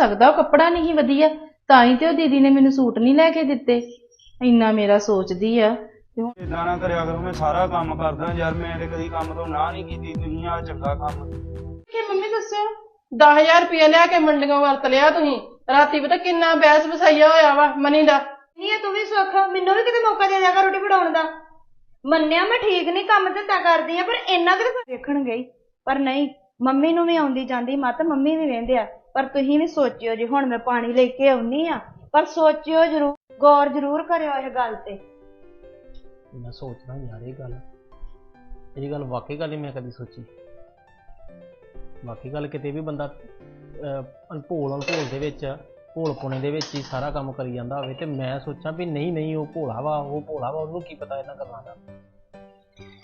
ਸਕਦਾ ਉਹ ਕੱਪੜਾ ਨਹੀਂ ਵਧੀਆ ਤਾਂ ਹੀ ਤੇ ਉਹ ਦੀਦੀ ਨੇ ਮੈਨੂੰ ਸੂਟ ਨਹੀਂ ਲੈ ਕੇ ਦਿੱਤੇ। ਇੰਨਾ ਮੇਰਾ ਸੋਚਦੀ ਆ। ਤੇ ਹੁਣ ਇਦਾਂ ਨਾ ਕਰਿਆ ਕਰੋ ਮੈਂ ਸਾਰਾ ਕੰਮ ਕਰਦਾ ਯਾਰ ਮੈਂ ਤੇ ਕਦੀ ਕੰਮ ਤੋਂ ਨਾ ਨਹੀਂ ਕੀਤੀ ਤੁਸੀਂ ਆ ਚੰਗਾ ਕੰਮ। ਕਿ ਮੰਮੀ ਦੱਸਿਓ 10000 ਰੁਪਏ ਲਿਆ ਕੇ ਮੰਡੀਆਂ ਵਰਤ ਲਿਆ ਤੁਸੀਂ? ਰਾਤੀ ਪਤਾ ਕਿੰਨਾ ਬੈਸ ਵਸਾਈਆ ਹੋਇਆ ਵਾ ਮਨੀ ਦਾ। ਨਹੀਂ ਤੂੰ ਵੀ ਸੁੱਖ ਮੈਨੂੰ ਵੀ ਕਿਤੇ ਮੌਕਾ ਦੇ ਦਿਆ ਕਰ ਰੋਟੀ ਬਣਾਉਣ ਦਾ। ਮੰਨਿਆ ਮੈਂ ਠੀਕ ਨਹੀਂ ਕੰਮ ਧੰਦਾ ਕਰਦੀ ਆ ਪਰ ਇੰਨਾ ਕਿਤੇ ਵੇਖਣ ਗਈ। ਪਰ ਨਹੀਂ ਮੰਮੀ ਨੂੰ ਵੀ ਆਉਂਦੀ ਜਾਂਦੀ ਮਤ ਮੰਮੀ ਵੀ ਵੇਂਦੇ ਆ। ਪਰ ਤੁਸੀਂ ਵੀ ਸੋਚਿਓ ਜੀ ਹੁਣ ਮੈਂ ਪਾਣੀ ਲੈ ਕੇ ਆਉਣੀ ਆ ਪਰ ਸੋਚਿਓ ਜ਼ਰੂਰ ਗੌਰ ਜ਼ਰੂਰ ਕਰਿਓ ਇਹ ਗੱਲ ਤੇ। ਮੈਂ ਸੋਚਦਾ ਯਾਰ ਇਹ ਗੱਲ ਇਹ ਗੱਲ ਵਾਕਈ ਗੱਲ ਹੀ ਮੈਂ ਕਦੀ ਸੋਚੀ। ਬਾਕੀ ਗੱਲ ਕਿਤੇ ਵੀ ਬੰਦਾ ਅਹ, ਅਣਭੋਲ ਦੇ ਵਿੱਚ ਭੋਲ ਪੁਣੇ ਦੇ ਵਿੱਚ ਹੀ ਸਾਰਾ ਕੰਮ ਕਰੀ ਜਾਂਦਾ ਹੋਵੇ ਤੇ ਮੈਂ ਸੋਚਾਂ ਵੀ ਨਹੀਂ ਨਹੀਂ ਉਹ ਭੋਲਾ ਵਾ ਉਹ ਭੋਲਾ ਵਾ ਉਹਨੂੰ ਕੀ ਪਤਾ ਇਹਨਾਂ ਗੱਲਾਂ ਦਾ।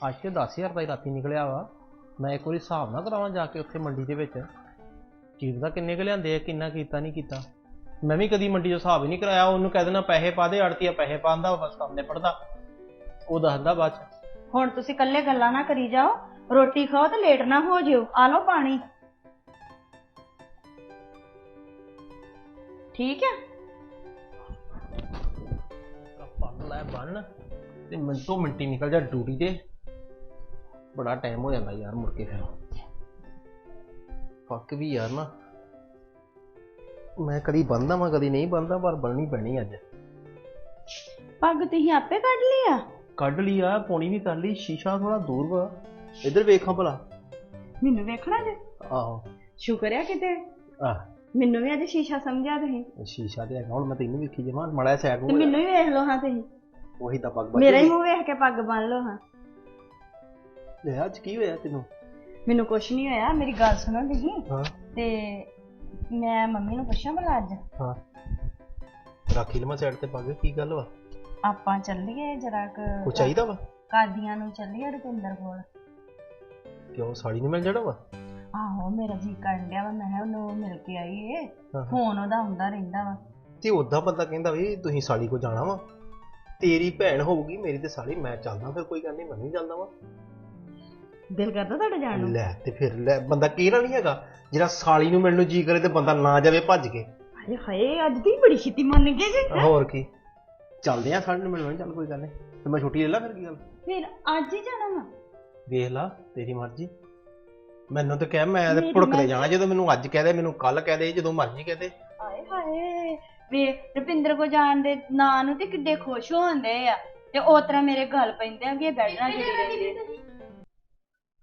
ਅੱਜ ਤੇ 10000 ਦਾ ਹੀ ਰਾਤੀ ਨਿਕਲਿਆ ਵਾ ਮੈਂ ਇੱਕ ਵਾਰੀ ਹਿਸਾਬ ਨਾ ਕਰਾਵਾਂ ਜਾ ਕੇ ਉੱਥੇ ਮੰਡੀ ਦੇ ਵਿੱਚ। ਚੀਜ਼ ਦਾ ਕਿੰਨੇ ਕੁ ਲਿਆਂਦੇ ਆ ਕਿੰਨਾ ਕੀਤਾ ਨਹੀਂ ਕੀਤਾ। ਮੈਂ ਵੀ ਕਦੀ ਮੰਡੀ 'ਚ ਹਿਸਾਬ ਹੀ ਨਹੀਂ ਕਰਾਇਆ ਉਹਨੂੰ ਕਹਿ ਦੇਣਾ ਪੈਸੇ ਪਾ ਦੇ ਅੜਤੀਆ ਪੈਸੇ ਪਾਉਂਦਾ ਬਸ ਕੰਮ ਨੇ ਪੜਦਾ ਉਹ ਦੱਸਦਾ ਬਾਅਦ ਚ। ਹੁਣ ਤੁਸੀਂ ਇਕੱਲੇ ਗੱਲਾਂ ਨਾ ਕਰੀ ਜਾਓ ਰੋਟੀ ਖਾਓ ਤੇ ਲੇਟ ਨਾ ਹੋ ਜਿਓ ਆ ਲਓ ਪਾਣੀ। ਠੀਕ ਹੈ ਪੱਗ ਲੈ ਬੰਨ ਤੇ ਮਿੰਟੋ ਮਿੰਟੀ ਨਿਕਲ ਜਾ ਡਿਊਟੀ ਤੇ। ਬੜਾ ਟਾਈਮ ਹੋ ਜਾਂਦਾ ਯਾਰ ਮੁੜ ਕੇ ਫਿਰ। ਫੱਕ ਵੀ ਯਾਰ ਨਾ। ਮੈਂ ਕਦੀ ਬੰਨਦਾ ਵਾਂ ਕਦੀ ਨਹੀਂ ਬੰਨਦਾ ਪਰ ਬੰਨਣੀ ਪੈਣੀ ਅੱਜ। ਪੱਗ ਤੁਸੀਂ ਆਪੇ ਕੱਢ ਲਈ ਆ ਕੱਢ ਲਈ ਆ ਪੌਣੀ ਵੀ ਕਰ ਲਈ ਸ਼ੀਸ਼ਾ ਥੋੜਾ ਦੂਰ ਵਾ। ਇੱਧਰ ਵੇਖਾਂ ਭਲਾ। ਮੈਨੂੰ ਵੇਖਣਾ ਜੇ? ਆਹੋ। ਸ਼ੁਕਰ ਆ ਕਿਤੇ। ਆਹ। ਮੈਨੂੰ ਵੀ ਅੱਜ ਸ਼ੀਸ਼ਾ ਸਮਝਿਆ ਤੁਸੀਂ। ਸ਼ੀਸ਼ਾ ਤੇ ਹੈਗਾ ਹੁਣ ਮੈਂ ਤੈਨੂੰ ਵੇਖੀ ਜਾਵਾਂ ਮੜਾ ਸਾਈਡ ਤੇ ਨੂੰ ਮੈਨੂੰ ਵੀ ਵੇਖ। ਲਓ ਹਾਂ ਤੁਸੀਂ। ਉਹੀ ਤਾਂ ਪੱਗ ਬੰਨ ਮੇਰਾ ਹੀ ਮੂੰਹ ਵੇਖ ਕੇ ਪੱਗ ਬੰਨ ਲਓ ਹਾਂ। ਲੈ ਅੱਜ ਕੀ ਹੋਇਆ ਤੈਨੂੰ? ਮੈਨੂੰ ਕੁਛ ਨਹੀਂ ਹੋਇਆ ਮੇਰੀ ਗੱਲ ਸੁਣੋ ਹਾਂ। ਤੇ ਮੈਂ ਮੰਮੀ ਨੂੰ ਪੁੱਛਾਂ ਭਲਾ ਅੱਜ। ਹਾਂ। ਰੱਖੀ ਲਵਾਂ ਸਾਈਡ ਤੇ ਪੱਗ ਕੀ ਗੱਲ ਵਾ? ਆਪਾਂ ਚੱਲੀਏ ਜਰਾ ਕੁਛ ਚਾਹੀਦਾ ਵਾ? ਕਾਦੀਆਂ ਨੂੰ ਚੱਲੀਏ ਰੁਪਿੰਦਰ ਕੋਲ। ਕਿਉਂ ਸਾੜੀ ਨਹੀਂ ਮਿਲ ਜਾਣਾ ਵਾ? ਆਹੋ ਮੇਰਾ ਜੀ ਕਰਨ ਡਿਆ ਵਾ ਮੈਂ ਕਿਹਾ ਉਹਨੂੰ ਮਿਲ ਕੇ ਆਈਏ। ਹਾਂ। ਫੋਨ ਉਹਦਾ ਹੁੰਦਾ ਰਹਿੰਦਾ ਵਾ। ਤੇ ਉਦਾਂ ਬੰਦਾ ਕਹਿੰਦਾ ਵੀ ਤੁਸੀਂ ਸਾਲੀ ਕੋ ਜਾਣਾ ਵਾ। ਤੇਰੀ ਭੈਣ ਹੋਊਗੀ ਮੇਰੀ ਤੇ ਸਾਲੀ ਮੈਂ ਚੱਲਦਾ ਫਿਰ ਕੋਈ ਗੱਲ ਨਹੀਂ ਮੈਂ ਨਹੀਂ ਚੱਲਦਾ ਵਾ। ਦਿਲ ਕਰਦਾ ਤੁਹਾਡੇ ਜਾਣ ਨੂੰ? ਲੈ ਤੇ ਫਿਰ ਲੈ ਬੰਦਾ ਕਿਹੜਾ ਨਹੀਂ ਹੈਗਾ? ਜਿਹੜਾ ਸਾਲੀ ਨੂੰ ਮਿਲਣ ਨੂੰ ਜੀ ਕਰੇ ਤੇ ਬੰਦਾ ਨਾ ਜਾਵੇ ਭੱਜ ਕੇ। ਹਾਏ ਹਾਏ ਅੱਜ ਦੀ ਬੜੀ ਛੇਤੀ ਮੰਨ ਗਏ ਜੀ ਹੋਰ ਕੀ? ਚੱਲਦੇ ਆ ਸਾਡੇ ਨੂੰ ਮਿਲਣ ਚੱਲ ਕੋਈ ਗੱਲ ਨਹੀਂ। ਤੇ ਮੈਂ ਛੁੱਟੀ ਲੈ ਲਾ ਫਿਰ ਕੀ ਗੱਲ? ਫਿਰ ਅੱਜ ਹੀ ਜਾਣਾ ਵਾ? ਵੇਖ ਲਾ ਤੇਰੀ ਮਰਜ਼ੀ। ਮੈਨੂੰ ਤਾਂ ਕਹਿ ਮੈਂ ਤੇ ਭੁੜਕਦੇ। ਜਾਣਾ ਜਦੋਂ ਮੈਨੂੰ ਅੱਜ ਕਹਿ ਦੇ ਮੈਨੂੰ ਕੱਲ ਕਹਿ ਦੇ ਜਦੋਂ ਮਰਜ਼ੀ ਕਹਿ ਦੇ। ਹਾਏ ਹਾਏ ਵੇ ਰੁਪਿੰਦਰ ਕੋ ਜਾਣ ਦੇ ਨਾਂ ਨੂੰ ਤੇ ਕਿੱਡੇ ਖੁਸ਼ ਹੁੰਦੇ ਆ। ਤੇ ਉਸ ਤਰ੍ਹਾਂ ਮੇਰੇ ਗੱਲ ਪੈਂਦੇ ਆ ਇਹ ਬੈਠਣਾ ਕਿਹੜੀ ਰਹਿੰਦੀ।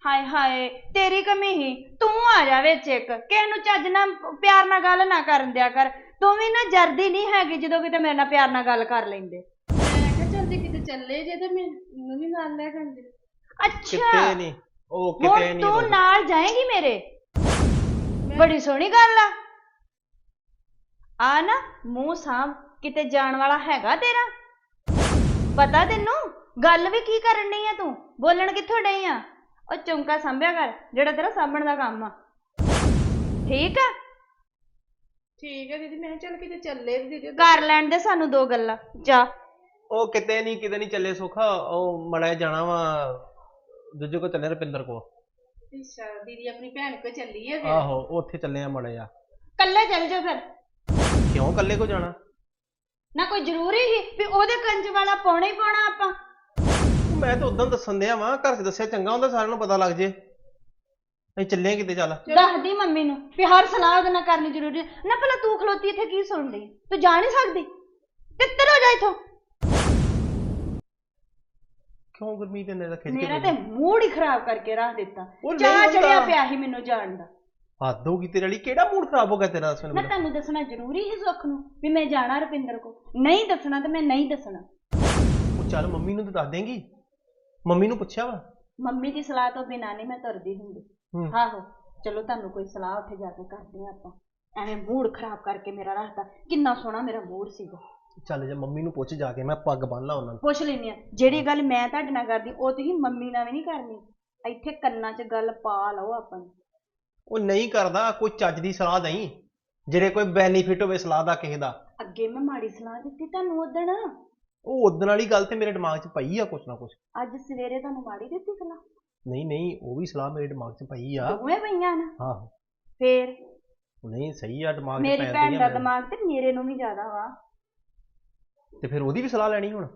ਹਾਏ ਹਾਏ ਤੇਰੀ ਕਮੀ ਹੀ ਤੂੰ ਆ ਜਾ ਵਿੱਚ ਇੱਕ ਕਿਸੇ ਨੂੰ ਚੱਜ ਨਾਲ ਪਿਆਰ ਨਾਲ ਗੱਲ ਨਾ ਕਰਨ ਦਿਆ ਕਰ। ਤੂੰ ਵੀ ਨਾ ਜਰਦੀ ਨਹੀਂ ਹੈਗੀ ਜਦੋਂ ਕਿਤੇ ਮੇਰੇ ਨਾਲ ਪਿਆਰ ਨਾਲ ਗੱਲ ਕਰ ਲੈਂਦੇ। ਮੈਂ ਕਿਹਾ ਚੱਲ ਜੇ ਕਿਤੇ ਚੱਲੇ ਜੇ ਤੇ ਮੈਨੂੰ ਵੀ ਨਾਲ ਲੈ ਜਾਂਦੇ। ਅੱਛਾ ਕਿਤੇ ਨਹੀਂ ਉਹ ਕਿਤੇ ਹੁਣ ਨਹੀਂ ਤੂੰ ਨਾਲ ਜਾਏਂਗੀ ਮੇਰੇ? ਬੜੀ ਸੋਹਣੀ ਗੱਲ ਆ। ਆ ਨਾ ਮੂੰਹ ਸਾਂਭ ਕਿਤੇ ਜਾਣ ਵਾਲਾ ਹੈਗਾ ਤੇਰਾ? ਪਤਾ ਤੈਨੂੰ? ਗੱਲ ਵੀ ਕੀ ਕਰਨ ਡਈ ਆ ਤੂੰ? ਬੋਲਣ ਕਿੱਥੋਂ ਡਈ ਆ? ਉਹ ਚੌਂਕਾ ਸੰਭਿਆ ਕਰ ਜਿਹੜਾ ਤੇਰਾ ਸਾਂਭਣ ਦਾ ਕੰਮ ਆ। ਠੀਕ ਆ? ਠੀਕ ਹੈ ਦੀਦੀ ਮੈਂ ਚੱਲ ਕਿਤੇ ਚੱਲੇ ਦੀਦੀ ਕਰ ਲੈਣ ਦੇ ਸਾਨੂੰ ਦੋ ਗੱਲਾਂ ਜਾ। ਉਹ ਕਿਤੇ ਨਹੀਂ ਕਿਤੇ ਨਹੀਂ ਚੱਲੇ ਸੁਖਾ ਉਹ ਮੜਾ ਜਾਣਾ ਵਾ ਦੂਜੇ ਕੋ ਚੱਲੇ ਰੁਪਿੰਦਰ ਕੋ ਅੱਛਾ ਦੀਦੀ ਆਪਣੀ ਭੈਣ ਕੋ ਚੱਲੀ ਹੈ ਫਿਰ? ਆਹੋ ਉੱਥੇ ਚੱਲੇ ਆ ਮੜਾ ਆ ਕੱਲੇ ਚੱਲ ਜਾ ਫਿਰ। ਕਿਉਂ ਇਕੱਲੇ ਕੋ ਜਾਣਾ? ਨਾ ਕੋਈ ਜ਼ਰੂਰੀ ਹੀ ਵੀ ਉਹਦੇ ਕੰਜ ਵਾਲਾ ਪਾਉਣਾ ਹੀ ਪਾਉਣਾ ਆਪਾਂ। ਮੈਂ ਤਾਂ ਉਦੋਂ ਦੱਸਣ ਦਿਆ ਵਾਂ ਘਰ 'ਚ ਦੱਸਿਆ ਚੰਗਾ ਹੁੰਦਾ ਸਾਰਿਆਂ ਨੂੰ ਪਤਾ ਲੱਗ ਜੇ। ਅਸੀਂ ਚੱਲੇ ਕਿਤੇ ਚੱਲ। ਦੱਸਦੀ ਮੰਮੀ ਨੂੰ ਵੀ ਹਰ ਸਲਾਹ ਉਹਦੇ ਨਾਲ ਕਰਨੀ ਜ਼ਰੂਰੀ ਹੈ। ਨਾ ਭਲਾ ਤੂੰ ਖਲੋਤੀ ਇੱਥੇ ਕੀ ਸੁਣ ਰਹੀ ਤੂੰ ਜਾ ਨਹੀਂ ਸਕਦੀ। ਤਿੱਤਰ ਹੋ ਜਾ ਇੱਥੋਂ। ਕਿਉਂ ਗੁਰਮੀਤ ਨੇ ਕੇ ਮੇਰਾ ਤੇ ਮੂਡ ਹੀ ਖਰਾਬ ਕਰਕੇ ਰੱਖ ਦਿੱਤਾ। ਉਹ ਨਹੀਂ ਚਾਹ ਹੁੰਦਾ। ਚੜਿਆ ਪਿਆ ਸੀ ਮੈਨੂੰ ਜਾਣ ਦਾ। ਹੱਦ ਹੋ ਗਈ ਤੇਰੇ ਵਾਲੀ। ਕਿਹੜਾ ਮੂਡ ਖਰਾਬ ਹੋ ਗਿਆ ਤੇਰਾ ਦੱਸ ਮੈਂ ਮੈਨੂੰ ਤੁਹਾਨੂੰ ਦੱਸਣਾ ਜ਼ਰੂਰੀ ਹੀ ਸੁੱਖ ਨੂੰ ਵੀ ਮੈਂ ਜਾਣਾ ਰੁਪਿੰਦਰ ਕੋ ਨਹੀਂ ਦੱਸਣਾ ਤੇ ਮੈਂ ਨਹੀਂ ਦੱਸਣਾ। ਉਹ ਚੱਲ ਮੰਮੀ ਨੂੰ ਤਾਂ ਦੱਸ ਦੇਂਗੀ। ਮੰਮੀ ਨੂੰ ਪੁੱਛਿਆ ਵਾ? ਮੰਮੀ ਦੀ ਸਲਾਹ ਤੋਂ ਬਿਨਾਂ ਨਹੀਂ ਮੈਂ ਤੁਰਦੀ ਹੁੰਦੀ। ਹੂੰ। ਆਹੋ ਚਲੋ ਤੁਹਾਨੂੰ ਕੋਈ ਸਲਾਹ ਉੱਥੇ ਜਾ ਕੇ ਕਰਦੇ ਹਾਂ ਆਪਾਂ। ਐਵੇਂ ਮੂਡ ਖਰਾਬ ਕਰਕੇ ਮੇਰਾ ਰੱਖਦਾ ਕਿੰਨਾ ਸੋਹਣਾ ਮੇਰਾ ਮੂਡ ਸੀਗਾ। ਚੱਲ ਜੇ ਮੰਮੀ ਨੂੰ ਪੁੱਛ ਜਾ ਕੇ ਮੈਂ ਪੱਗ ਬੰਨ ਲਾ ਉਹਨਾਂ ਨੂੰ। ਪੁੱਛ ਲੈਂਦੀ ਆ ਜਿਹੜੀ ਗੱਲ ਮੈਂ ਤੁਹਾਡੇ ਨਾਲ ਕਰਦੀ ਉਹ ਤੁਸੀਂ ਮੰਮੀ ਨਾਲ ਵੀ ਨਹੀਂ ਕਰਨੀ। ਇੱਥੇ ਕੰਨਾਂ 'ਚ ਗੱਲ ਪਾ ਲਓ ਆਪਾਂ ਨੂੰ। ਉਹ ਨਹੀਂ ਕਰਦਾ ਕੋਈ ਚੱਜ ਦੀ ਸਲਾਹ ਨਹੀਂ ਜਿਹੜੇ ਕੋਈ ਬੈਨੀਫਿਟ ਹੋਵੇ ਸਲਾਹ ਦਾ ਕਿਸੇ ਦਾ। ਅੱਗੇ ਮੈਂ ਮਾੜੀ ਸਲਾਹ ਦਿੱਤੀ ਤੁਹਾਨੂੰ ਉਦਣ ਉਹ ਉਦਣ ਵਾਲੀ ਗੱਲ ਤੇ ਮੇਰੇ ਦਿਮਾਗ 'ਚ ਪਈ ਆ ਕੁਛ ਨਾ ਕੁਛ। ਅੱਜ ਸਵੇਰੇ ਤੁਹਾਨੂੰ ਮਾੜੀ ਦਿੱਤੀ ਸਲਾਹ? ਨਹੀਂ ਨਹੀਂ ਉਹ ਵੀ ਸਲਾਹ ਮੇਰੇ ਦਿਮਾਗ 'ਚ ਪਈ ਆ। ਦੋਵੇਂ ਪਈਆਂ ਨਾ? ਆਹੋ ਫੇਰ? ਨਹੀਂ ਸਹੀ ਆ ਦਿਮਾਗ 'ਚ ਮੇਰੀ ਪੈਂਦੀ ਭੈਣ ਦਾ। ਦਿਮਾਗ ਤੇ ਮੇਰੇ ਨੂੰ ਵੀ ਜ਼ਿਆਦਾ ਵਾ। ਤੇ ਫਿਰ ਉਹਦੀ ਵੀ ਸਲਾਹ ਲੈਣੀ ਹੁਣ?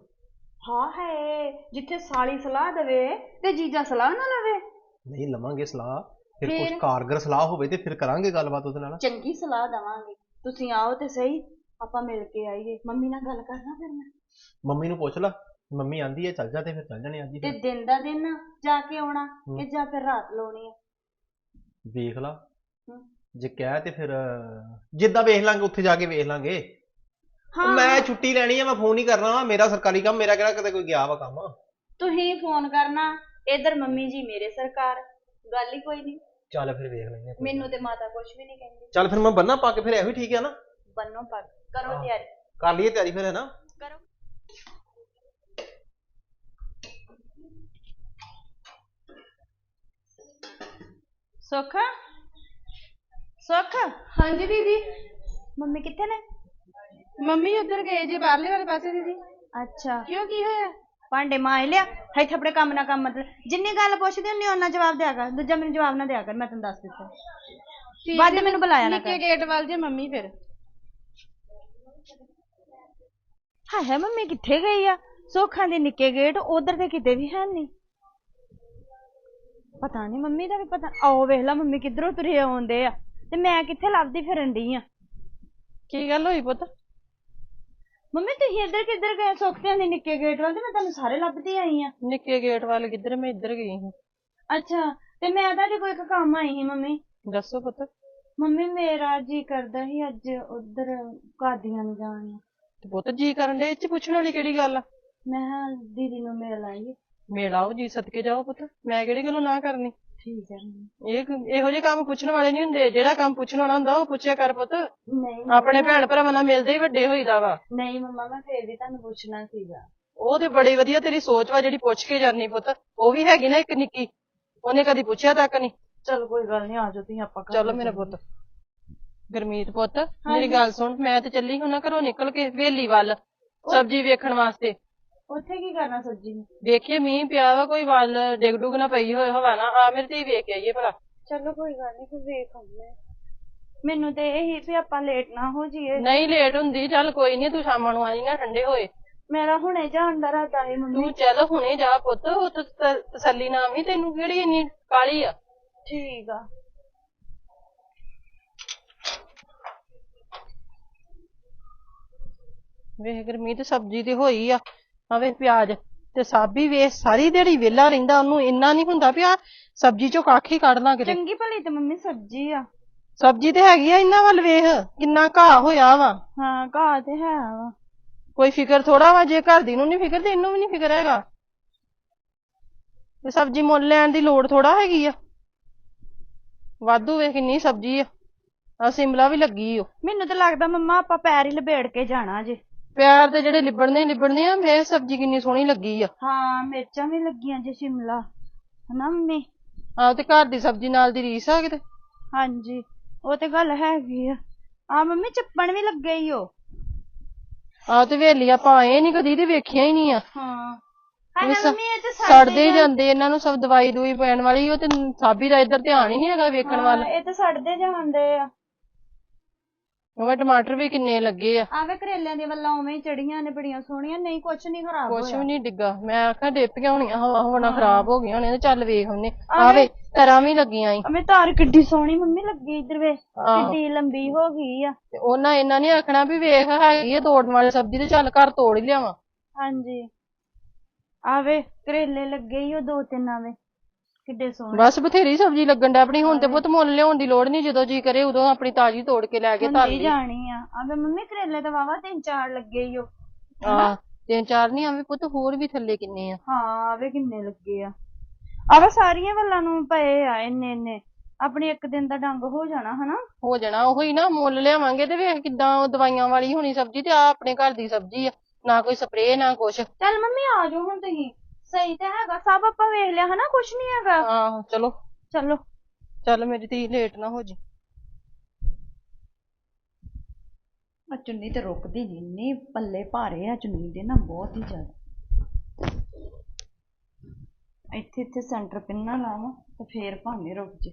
ਹਾਂ ਹੈ। ਜਿੱਥੇ ਸਾਲੀ ਸਲਾਹ ਦੇਵੇ ਤੇ ਜੀਜਾ ਸਲਾਹ ਨਾ ਲਵੇ। ਨਹੀਂ ਲਵਾਂਗੇ ਸਲਾਹ। ਫਿਰ ਫਿਰ? ਕੁਝ ਕਾਰਗਰ ਸਲਾਹ ਹੋਵੇ ਤੇ ਫਿਰ ਕਰਾਂਗੇ ਗੱਲਬਾਤ ਉਹਦੇ ਨਾਲ। ਚੰਗੀ ਸਲਾਹ ਦਵਾਂਗੇ। ਤੁਸੀਂ ਆਓ ਤੇ ਸਹੀ ਆਪਾਂ ਮਿਲ ਕੇ ਆਈਏ। ਮੰਮੀ ਨਾਲ ਗੱਲ ਕਰਨਾ ਫਿਰ ਮੈਂ। ਮੰਮੀ ਨੂੰ ਪੁੱਛ ਲੈ ਮੰਮੀ ਆਂਦੀ ਹੈ ਚੱਲ ਜਾ ਤੇ ਫਿਰ ਚੱਲ ਜਾਣੇ ਹੀ ਤੇ। ਦਿਨ ਦਾ ਦਿਨ ਜਾ ਕੇ ਆਉਣਾ। ਕਿ ਜਾਂ ਫਿਰ ਰਾਤ ਲਾਉਣੀ ਆ? ਵੇਖ ਲਾ। ਹਮ। ਜੇ ਕਹਿ ਤੇ ਫਿਰ ਜਿੱਦਾਂ ਵੇਖ ਲਾਂਗੇ ਉੱਥੇ ਜਾ ਕੇ ਵੇਖ ਲਾਂਗੇ। ਉਹ ਹਾਂ। ਮੈਂ ਛੁੱਟੀ ਲੈਣੀ ਆ ਮੈਂ ਫੋਨ ਹੀ ਕਰਨਾ ਵਾ ਮੇਰਾ ਸਰਕਾਰੀ ਕੰਮ ਮੇਰਾ ਕਿਹੜਾ ਕਿਤੇ ਕੋਈ ਗਿਆ ਵਾ ਕੰਮ? ਤੁਸੀਂ ਫੋਨ ਕਰਨਾ ਇਧਰ ਮੰਮੀ ਜੀ ਮੇਰੇ ਸਰਕਾਰ ਗੱਲ ਹੀ ਕੋਈ ਨਹੀਂ। ਚੱਲ ਫਿਰ ਵੇਖ ਲੈਂਦੇ ਆ ਕੋਈ ਮੈਨੂੰ ਤੇ ਮਾਤਾ ਕੁਝ ਵੀ ਨਹੀਂ ਕਹਿੰਦੀ। ਚੱਲ ਫਿਰ ਮੈਂ ਬੰਨਾ ਪਾ ਕੇ ਫਿਰ ਇਹੋ ਹੀ ਠੀਕ ਆ ਨਾ? ਬੰਨੋ ਪੱਗ ਕਰੋ ਹਾਂ। ਤਿਆਰੀ। ਕਰ ਲਈਏ ਤਿਆਰੀ ਫਿਰ ਹੈ ਨਾ? ਕਰੋ। ਸੁੱਖ? ਸੁੱਖ? ਹਾਂਜੀ ਦੀਦੀ। ਮੰਮੀ ਕਿੱਥੇ ਨੇ? ਮੰਮੀ ਉੱਧਰ ਗਏ ਜੇ ਬਾਹਰਲੇ ਵਾਲੇ ਪਾਸੇ ਦੀਦੀ। ਅੱਛਾ। ਕਿਉਂ ਕੀ ਹੋਇਆ? ਭਾਂਡੇ ਮਾਂ ਲਿਆ। ਇੱਥੇ ਆਪਣੇ ਕੰਮ ਨਾ ਕੰਮ ਮਤਲਬ ਜਿੰਨੀ ਗੱਲ ਪੁੱਛਦੀ ਹੁੰਨੀ ਉਹਨਾਂ ਜਵਾਬ ਦਿਆ ਕਰ। ਦੂਜਾ ਮੈਨੂੰ ਜਵਾਬ ਨਾ ਦਿਆ ਕਰ ਮੈਂ ਤੈਨੂੰ ਦੱਸ ਦਿੱਤਾ। ਵੱਧ ਹੈ, ਮੈਨੂੰ ਬੁਲਾਇਆ ਨਾ ਨਿੱਕੇ ਕਰ। ਗੇਟ ਵੱਲ ਜੇ ਮੰਮੀ ਫਿਰ। ਹਾਏ ਹਾਏ ਮੰਮੀ ਕਿੱਥੇ ਗਈ ਆ? ਸੋਖਾਂ ਦੇ ਨਿੱਕੇ ਗੇਟ ਉਧਰ ਤੇ ਕਿਤੇ ਵੀ ਹੈ ਨਹੀਂ ਪਤਾ ਨਹੀਂ ਮੰਮੀ ਦਾ ਵੀ ਪਤਾ ਆਓ ਵੇਖ ਲਾ ਮੰਮੀ ਕਿੱਧਰੋਂ ਤੁਰੇ ਆਉਂਦੇ ਆ ਤੇ ਮੈਂ ਕਿੱਥੇ ਲੱਭਦੀ ਫਿਰਨ ਡਈ ਆ? ਕੀ ਗੱਲ ਹੋਈ ਪੁੱਤ? ਮੰਮੀ ਤੁਸੀਂ ਇੱਧਰ ਕਿੱਧਰ ਗਏ? ਸੋਖਿਆਂ ਦੇ ਨਿੱਕੇ ਗੇਟ ਵੱਲ ਤੇ ਮੈਂ ਤੁਹਾਨੂੰ ਸਾਰੇ ਲੱਭਦੀ ਆਈ ਆ। ਨਿੱਕੇ ਗੇਟ ਵੱਲ ਕਿੱਧਰ? ਮੈਂ ਇੱਧਰ ਗਈ ਹਾਂ ਅੱਛਾ ਤੇ ਮੈਂ ਤੁਹਾਡੇ ਕੋਲ ਇੱਕ ਕੰਮ ਆਈ ਸੀ ਮੰਮੀ। ਦੱਸੋ ਪੁੱਤ। ਮੰਮੀ ਮੇਰਾ ਜੀ ਕਰਦਾ ਸੀ ਅੱਜ ਉਧਰ ਕਾਦੀਆਂ ਨੂੰ ਜਾਣ ਨੂੰ। ਤੇ ਪੁੱਤ ਜੀ ਕਰਨ ਦੇ ਚ ਪੁੱਛਣ ਵਾਲੀ ਕਿਹੜੀ ਗੱਲ ਆ? ਮੈਂ ਕਿਹਾ ਦੀਦੀ ਨੂੰ ਮਿਲ ਆਈਏ। ਮੇਲ ਆਓ ਜੀ ਸਦਕੇ ਜਾਓ ਪੁੱਤ ਮੈਂ ਕਿਹੜੀ ਗੱਲੋਂ ਨਾ ਕਰਨੀ? ਠੀਕ ਹੈ। ਇਹ ਇਹੋ ਜਿਹੇ ਕੰਮ ਪੁੱਛਣ ਵਾਲੇ ਨਹੀਂ ਹੁੰਦੇ ਜਿਹੜਾ ਕੰਮ ਪੁੱਛਣ ਵਾਲਾ ਹੁੰਦਾ ਉਹ ਪੁੱਛਿਆ ਕਰ ਪੁੱਤ। ਨਹੀਂ ਆਪਣੇ ਭੈਣ ਭਰਾਵਾਂ ਨਾਲ ਮਿਲਦੇ ਹੀ ਵੱਡੇ ਹੋਈਦਾ ਵਾ। ਨਹੀਂ ਮੰਮਾ ਮੈਂ ਫੇਰ ਵੀ ਤੁਹਾਨੂੰ ਪੁੱਛਣਾ ਸੀਗਾ। ਉਹ ਤੇ ਬੜੀ ਵਧੀਆ ਤੇਰੀ ਸੋਚ ਵਾ ਜਿਹੜੀ ਪੁੱਛ ਕੇ ਜਾਨੀ ਪੁੱਤ। ਉਹ ਵੀ ਹੈਗੀ ਨਾ ਇੱਕ ਨਿੱਕੀ। ਉਹਨੇ ਕਦੀ ਪੁੱਛਿਆ ਤੱਕ ਨਹੀਂ। ਚਲ ਕੋਈ ਗੱਲ ਨਹੀਂ ਆ ਜਾਓ ਤੁਸੀਂ ਆਪਾਂ ਚਲੋ ਮੇਰਾ ਪੁੱਤ। ਗਰਮੀਤ ਪੁੱਤ ਮੇਰੀ ਗੱਲ ਸੁਣ ਮੈਂ ਤੇ ਚੱਲੀ ਹੁਣ ਘਰੋਂ ਨਿਕਲ ਕੇ ਵੇਲੀ ਵੱਲ ਸਬਜ਼ੀ ਵੇਖਣ ਵਾਸਤੇ। ਉੱਥੇ ਕੀ ਕਰਨਾ ਸਬਜ਼ੀ ਨੂੰ? ਦੇਖੀਏ ਮੀਂਹ ਪਿਆ ਵਾ ਕੋਈ ਵੱਲ ਡਿੱਗ ਡੁੱਗ ਨਾ ਪਈ ਹੋਏ ਹਵਾ ਨਾ। ਆ ਮੇਰੇ ਤੇ ਵੇਖ ਕੇ ਆਈਏ ਭਲਾ। ਚਲੋ ਕੋਈ ਗੱਲ ਨਹੀਂ ਫਿਰ ਵੇਖ ਆਉਂਦੇ ਮੈਨੂੰ ਤੇ ਇਹ ਹੀ ਵੀ ਆਪਾਂ ਲੇਟ ਨਾ ਹੋ ਜਾਈਏ। ਨਹੀਂ ਲੇਟ ਹੁੰਦੀ ਚੱਲ ਕੋਈ ਨਹੀਂ ਤੂੰ ਸ਼ਾਮਾਂ ਨੂੰ ਆਈ ਨਾ ਠੰਡੇ ਹੋਏ। ਮੇਰਾ ਹੁਣੇ ਜਾਣ ਦਾ ਰਾਤਾ ਹੈ ਮੰਮੀ। ਤੂੰ ਚੱਲ ਹੁਣੇ ਜਾ ਪੁੱਤ ਉਹ ਤੇ ਤ- ਤਸੱਲੀ ਨਾ ਵੀ ਤੈਨੂੰ ਕਿਹੜੀ ਇੰਨੀ ਕਾਲੀ ਆ? ਠੀਕ ਆ। ਵੇਖ ਗਰਮੀਤ ਸਬਜ਼ੀ ਤੇ ਹੋਈ ਆ। ਆ ਵੇਖ ਪਿਆਜ਼ ਤੇ ਸਾਬੀ ਵੇਖ ਸਾਰੀ ਦਿਹਾੜੀ ਵਿਹਲਾ ਰਹਿੰਦਾ ਉਹਨੂੰ ਇੰਨਾ ਨਹੀਂ ਹੁੰਦਾ ਵੀ ਆ ਸਬਜ਼ੀ ਚੋਂ ਕੱਖ ਹੀ ਕੱਢ ਲਾਂ ਕਿਤੇ। ਚੰਗੀ ਭਲੀ ਤੇ ਮੰਮੀ ਸਬਜ਼ੀ ਆ। ਸਬਜ਼ੀ ਤੇ ਹੈਗੀ ਆ ਇਹਨਾਂ ਵੱਲ ਵੇਖ ਕਿੰਨਾ ਘਾਹ ਹੋਇਆ ਵਾ। ਹਾਂ ਘਾਹ ਤੇ ਹੈ ਵਾ। ਕੋਈ ਫਿਕਰ ਥੋੜਾ ਵਾ ਜੇ ਘਰ ਦੀ ਨੂੰ ਨਹੀਂ ਫਿਕਰ ਤੇ ਇਹਨੂੰ ਵੀ ਨਹੀਂ ਫਿਕਰ ਹੈਗਾ। ਤੇ ਸਬਜ਼ੀ ਮੁੱਲ ਲੈਣ ਦੀ ਲੋੜ ਥੋੜਾ ਹੈਗੀ ਆ। ਵਾਧੂ ਵੇਖ ਕਿੰਨੀ ਸਬਜ਼ੀ ਆ। ਆ ਸਿਮਲਾ ਵੀ ਲੱਗੀ ਓ। ਮੈਨੂੰ ਤਾਂ ਲੱਗਦਾ ਮੰਮਾ ਆਪਾਂ ਪੈਰ ਹੀ ਲਪੇੜ ਕੇ ਜਾਣਾ ਜੇ। ਪਿਆਰ ਤੇ ਜਿਹੜੇ ਲਿਬੜਨੇ ਲਿਬੜਨੇ ਆ ਵੇ ਸਬਜ਼ੀ ਕਿੰਨੀ ਸੋਹਣੀ ਲੱਗੀ ਆ। ਹਾਂ ਮਿਰਚਾਂ ਵੀ ਲੱਗੀਆਂ ਜੇ ਸ਼ਿਮਲਾ। ਹਨਾ ਮੰਮੀ? ਆ ਤੇ ਘਰ ਦੀ ਸਬਜ਼ੀ ਨਾਲ ਦੀ ਰੀਸ ਆ ਕਿਤੇ? ਹਾਂਜੀ ਉਹ ਤੇ ਗੱਲ ਹੈਗੀ ਆ। ਆ ਮੰਮੀ ਚੱਪਣ ਵੀ ਲੱਗੇ ਹੀ ਹੋ ਆ ਤੇ ਵੇਲੀ ਆਪਾਂ ਆਏ ਨਹੀਂ ਕਦੀ ਤੇ ਵੇਖਿਆ ਹੀ ਨਹੀਂ ਆ। ਹਾਂ। ਹਾਏ ਮੰਮੀ ਇਹ ਤੇ ਸੜਦੇ ਹੀ ਜਾਂਦੇ ਇਹਨਾਂ ਨੂੰ ਸਭ ਦਵਾਈ ਦੂਈ ਪੈਣ ਵਾਲੀ ਉਹ ਤੇ ਸਾਬੀ ਦਾ ਇੱਧਰ ਧਿਆਨ ਹੀ ਨਹੀਂ ਹੈਗਾ ਵੇਖਣ ਵੱਲ। ਇਹ ਤੇ ਸੜਦੇ ਜਾਂਦੇ ਆ। ਉਹ ਟਮਾਟਰ ਵੀ ਕਿੰਨੇ ਲੱਗੇ ਆ। ਆਵੇ ਕਰੇਲਿਆਂ ਦੀਆਂ ਵੱਲਾਂ ਉਵੇਂ ਹੀ ਚੜੀਆਂ ਨੇ ਬੜੀਆਂ ਸੋਹਣੀਆਂ ਨਹੀਂ ਕੁਛ ਨਹੀਂ ਖਰਾਬ ਕੁਛ ਹੋਇਆ। ਵੀ ਨਹੀਂ ਡਿੱਗਾ। ਮੈਂ ਆਖਿਆ ਡਿੱਪੀਆਂ ਹੋਣੀਆਂ ਹਵਾ ਹਵਾ ਖਰਾਬ ਹੋ ਗਈਆਂ ਹੋਣੀਆਂ ਤੇ ਚੱਲ ਵੇਖ ਉਹਨੇ ਆਵੇ ਤਰਾਂ ਵੀ ਲੱਗੀਆਂ ਈ। ਅਮੇ ਤਾਰ ਕਿੱਡੀ ਸੋਹਣੀ ਮੰਮੀ ਲੱਗੀ ਇੱਧਰ ਵੇ। ਕਿੱਡੀ ਲੰਬੀ ਹੋ ਗਈ ਆ। ਤੇ ਉਹਨਾਂ ਇਹਨਾਂ ਨੇ ਆਖਣਾ ਵੀ ਵੇਖ ਹੈਗੀ ਆ ਤੋੜਨ ਵਾਲੀ ਸਬਜ਼ੀ ਤੇ ਚੱਲ ਘਰ ਤੋੜ ਹੀ ਲਿਆਵਾਂ। ਹਾਂਜੀ। ਆਵੇ ਕਰੇਲੇ ਲੱਗੇ ਹੀ ਉਹ ਦੋ ਤਿੰਨ ਆਵੇ ਕਿੱਡੇ ਸੋਹਣੇ। ਬਸ ਬਥੇਰੀ ਸਬਜ਼ੀ ਲੱਗਣ ਦਾ ਆਪਣੀ ਹੁਣ ਤੇ ਪੁੱਤ ਮੁੱਲ ਲਿਆਉਣ ਦੀ ਲੋੜ ਨਹੀਂ ਜਦੋਂ ਜੀ ਕਰੇ ਉਦੋਂ ਆਪਣੀ ਤਾਜ਼ੀ ਤੋੜ ਕੇ ਲੈ ਕੇ ਧਰ ਹੁੰਦੀ ਲਈ। ਜਾਣੀ ਆ। ਆਵੇ ਮੰਮੀ ਕਰੇਲੇ ਤਾਂ ਵਾਵਾ ਤਿੰਨ ਚਾਰ ਲੱਗੇ ਤਿੰਨ ਚਾਰ ਨਹੀਂ ਆਵੇਂ ਪੁੱਤ ਹੋਰ ਵੀ ਥੱਲੇ ਕਿੰਨੇ ਆ। ਹਾਂ ਆਵੇ ਕਿੰਨੇ ਲੱਗੇ ਆ। ਆਵੇ ਸਾਰੀਆਂ ਵੱਲਾਂ ਨੂੰ ਪਏ ਆ ਇੰਨੇ ਇੰਨੇ। ਆਪਣੀ ਇੱਕ ਦਿਨ ਦਾ ਡੰਗ ਹੋ ਜਾਣਾ ਹਨਾ? ਹੋ ਜਾਣਾ ਉਹੀ ਨਾ ਮੁੱਲ ਲਿਆਵਾਂਗੇ ਤੇ ਵੇਖ ਕਿਦਾਂ ਉਹ ਦਵਾਈਆਂ ਵਾਲੀ ਹੋਣੀ ਸਬਜ਼ੀ ਤੇ ਆ ਆਪਣੇ ਘਰ ਦੀ ਸਬਜ਼ੀ ਆ। ਨਾ ਕੋਈ ਸਪਰੇਅ ਨਾ ਕੁਛ। ਚੱਲ ਮੰਮੀ ਆ ਜਾਓ ਹੁਣ ਤੁਸੀਂ। ਸਹੀ ਤਾਂ ਹੈਗਾ ਸਭ ਆਪਾਂ ਵੇਖ ਲਿਆ ਹਨਾ? ਕੁਛ ਨਹੀਂ ਹੈਗਾ। ਆਹੋ ਚਲੋ। ਚਲੋ। ਚੱਲ ਮੇਰੀ ਧੀ ਲੇਟ ਨਾ ਹੋ ਜੀ। ਆ ਚੁੰਨੀ ਤੇ ਰੁਕਦੀ ਨਹੀਂ ਇੰਨੀ ਪੱਲੇ ਭਾਰੇ ਆ ਚੁੰਨੀ ਦੇ ਨਾ ਬਹੁਤ ਹੀ ਜ਼ਿਆਦਾ। ਇੱਥੇ ਇੱਥੇ ਸੈਂਟਰ ਪਿੰਨਾ ਲਾਵਾਂ ਤੇ ਫੇਰ ਭਾਵੇਂ ਰੁਕ ਜੇ।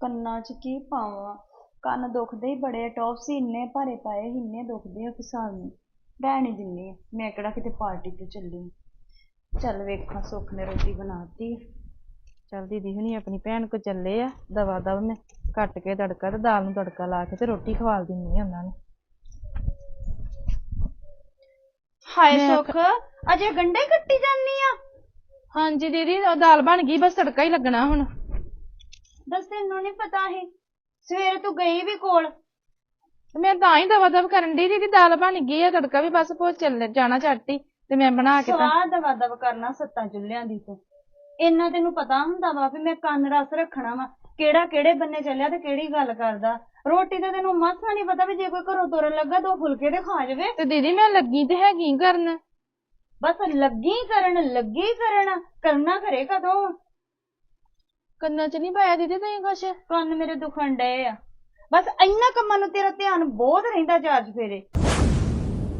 ਕੰਨਾਂ 'ਚ ਕੀ ਪਾਵਾਂ? ਕੰਨ ਦੁਖਦੇ ਹੀ ਬੜੇ ਟੌਪ ਸੀ ਇੰਨੇ ਭਾਰੇ ਪਾਏ ਸੀ ਇੰਨੇ ਦੁਖਦੇ ਆ ਕਿ ਹਿਸਾਬ ਨਹੀਂ ਰਹਿਣ ਹੀ ਦਿੰਨੀ ਆ ਮੈਂ ਕਿਹੜਾ ਕਿਤੇ ਪਾਰਟੀ ਤੇ ਚੱਲੀ। ਚੱਲ ਵੇਖਾਂ ਸੁੱਖ ਨੇ ਰੋਟੀ ਬਣਾਤੀ। ਚੱਲ ਦੀਦੀ ਹੁਣੀ ਆਪਣੀ ਭੈਣ ਕੋ ਚੱਲੇ ਆ ਦਵਾ ਦਵ ਮੈਂ ਕੱਟ ਕੇ ਤੜਕਾ ਤੇ ਦਾਲ ਨੂੰ ਤੜਕਾ ਲਾ ਕੇ ਤੇ ਰੋਟੀ ਖਵਾਲ ਦਿੰਨੀ ਆ ਉਹਨਾਂ ਨੂੰ। ਹਾਏ ਸੁੱਖ ਅਜੇ ਗੰਡੇ ਕੱਟੀ ਜਾਂਦੀ ਆ? ਹਾਂਜੀ ਦੀਦੀ ਉਹ ਦਾਲ ਬਣ ਗਈ ਬਸ ਤੜਕਾ ਹੀ ਲੱਗਣਾ ਹੁਣ। ਦੱਸ ਤੈਨੂੰ ਨਹੀਂ ਪਤਾ ਸੀ ਸਵੇਰੇ ਤੂੰ ਗਈ ਵੀ ਕੋਲ। ਤੇ ਮੈਂ ਤਾਂ ਹੀ ਦਵਾ ਦਵ ਕਰਨ ਦੀ ਦੀਦੀ ਦਾਲ ਬਣ ਗਈ ਆ ਤੜਕਾ ਵੀ ਬਸ ਪਹੁੰਚ ਚੱਲ ਜਾਣਾ ਝੱਟ ਹੀ ਤੇ ਮੈਂ ਬਣਾ ਕੇ ਤਾਂ ਸਵਾਦ ਦਵਾ ਦਵ ਕਰਨਾ ਸੱਤਾਂ ਚੁੱਲ੍ਹਿਆਂ ਦੀ ਤੂੰ। ਇੰਨਾ ਤੈਨੂੰ ਪਤਾ ਹੁੰਦਾ ਵਾ ਵੀ ਮੈਂ ਕੰਨ ਰਸ ਰੱਖਣਾ ਵਾ ਕਿਹੜਾ ਕਿਹੜੇ ਬੰਨੇ ਚੱਲਿਆ ਤੇ ਕਿਹੜੀ ਗੱਲ ਕਰਦਾ। ਰੋਟੀ ਤੇ ਤੈਨੂੰ ਮਸਾਂ ਨਹੀਂ ਪਤਾ ਵੀ ਜੇ ਕੋਈ ਘਰੋਂ ਤੁਰਨ ਲੱਗਾ ਦੋ ਫੁਲਕੇ ਤੇ ਖਾ ਜਾਵੇ। ਤੇ ਦੀਦੀ ਮੈਂ ਲੱਗੀ ਤੇ ਹੈਗੀ ਕਰਨ। ਬਸ ਲੱਗੀ ਕਰਨ ਲੱਗੀ ਕਰਨ ਕਰਨਾ ਘਰੇ ਕਦੋਂ? ਕੰਨਾਂ 'ਚ ਨਹੀਂ ਪਾਇਆ ਦੀਦੀ ਤੁਸੀਂ ਕੁਛ? ਕੰਨ ਮੇਰੇ ਦੁਖਣ ਡਏ ਆ। ਬਸ ਇੰਨਾ ਕੰਮਾਂ ਨੂੰ ਤੇਰਾ ਧਿਆਨ ਬਹੁਤ ਰਹਿੰਦਾ ਚਾਰਜ ਫੇਰੇ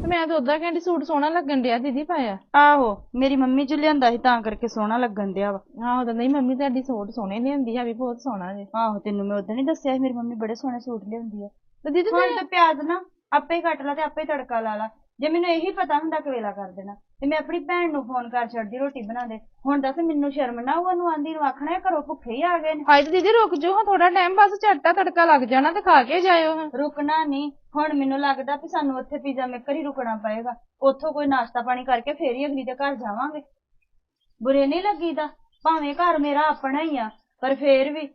ਤੇ ਮੈਂ ਤਾਂ ਉਦਾਂ ਕਹਿੰਦੀ ਸੂਟ ਸੋਹਣਾ ਲੱਗਣ ਡਿਆ ਦੀਦੀ ਪਾਇਆ। ਆਹੋ ਮੇਰੀ ਮੰਮੀ ਚ ਲਿਆਂਦਾ ਸੀ ਤਾਂ ਕਰਕੇ ਸੋਹਣਾ ਲੱਗਣ ਦਿਆ ਵਾ। ਆਹੋ ਤਾਂ ਨਹੀਂ ਮੰਮੀ ਤੁਹਾਡੀ ਸੂਟ ਸੋਹਣੇ ਲਿਆਂਦੀ ਆ ਵੀ ਬਹੁਤ ਸੋਹਣਾ ਜੇ। ਆਹੋ ਤੈਨੂੰ ਮੈਂ ਉਦੋਂ ਨਹੀਂ ਦੱਸਿਆ ਸੀ ਮੇਰੀ ਮੰਮੀ ਬੜੇ ਸੋਹਣੇ ਸੂਟ ਲਿਆਉਂਦੀ ਆ। ਤੇ ਦੀਦੀ ਹੁਣ ਤਾਂ ਪਿਆਜ਼ ਨਾ ਆਪੇ ਕੱਟ ਲਾ ਤੇ ਆਪੇ ਤੜਕਾ ਲਾ ਲਾ। ਜੇ ਮੈਨੂੰ ਇਹੀ ਪਤਾ ਹੁੰਦਾ ਕਵੇਲਾ ਕਰ ਦੇਣਾ ਤੇ ਮੈਂ ਆਪਣੀ ਭੈਣ ਨੂੰ ਫੋਨ ਕਰ ਛੱਡਦੀ ਰੋਟੀ ਬਣਾ ਦੇ ਹੁਣ ਦੱਸ ਮੈਨੂੰ ਸ਼ਰਮ ਨਾ ਉਹਨੂੰ ਆਂਦੀ ਨੂੰ ਆਖਣਾ ਘਰੋਂ ਭੁੱਖੇ ਹੀ ਆ ਗਏ ਨੇ। ਹਾਏ ਤੇ ਦੀਦੀ ਰੁਕ ਜਾਓ ਹਾਂ ਥੋੜਾ ਟਾਈਮ ਬਸ ਝੱਟਾ ਤੜਕਾ ਲੱਗ ਜਾਣਾ ਤੇ ਖਾ ਕੇ ਜਾਇਓ ਹਾਂ ਰੁਕਣਾ ਨਹੀਂ ਹੁਣ ਮੈਨੂੰ ਲੱਗਦਾ ਵੀ ਸਾਨੂੰ ਉੱਥੇ ਪੀਜ਼ਾ ਮੇਕਰ ਹੀ ਰੁਕਣਾ ਪਏਗਾ। ਉੱਥੋਂ ਕੋਈ ਨਾਸ਼ਤਾ ਪਾਣੀ ਕਰਕੇ ਫੇਰ ਹੀ ਅਗਲੀ ਦੇ ਘਰ ਜਾਵਾਂਗੇ। ਬੁਰੇ ਨਹੀਂ ਲੱਗੀਦਾ? ਭਾਵੇਂ ਘਰ ਮੇਰਾ ਆਪਣਾ ਹੀ ਆ ਪਰ ਫੇਰ ਵੀ।